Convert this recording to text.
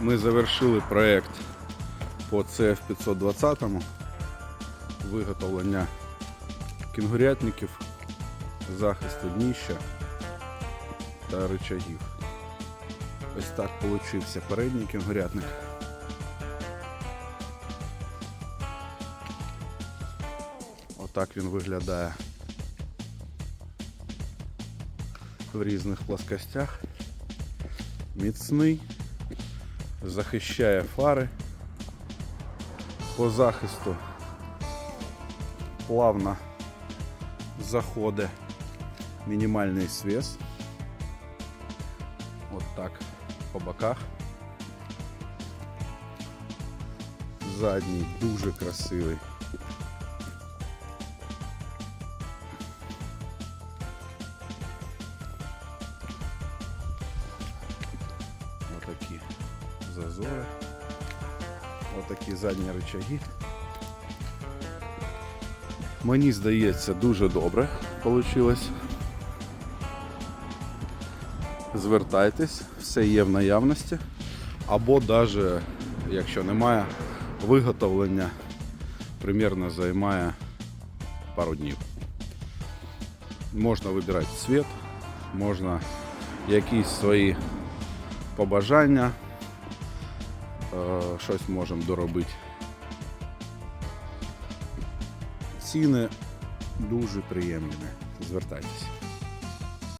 Ми завершили проєкт по CF 520 виготовлення кінгурятників, захисту дніща та рычагів. Ось так получився передній кінгурятник. Отак він виглядає в різних плоскостях. Міцний, захищає фари. По захисту плавно заходить мінімальний свес. От так по боках. Задній дуже красивий. Отакі Зазори. Отакі задні рычаги. Мені здається, дуже добре вийшло. Звертайтесь, все є в наявності. Або навіть, якщо немає, виготовлення примерно займає пару днів. Можна вибирати цвіт, можна якісь свої побажання, щось можемо доробити. Ціни дуже приємні. Звертайтеся.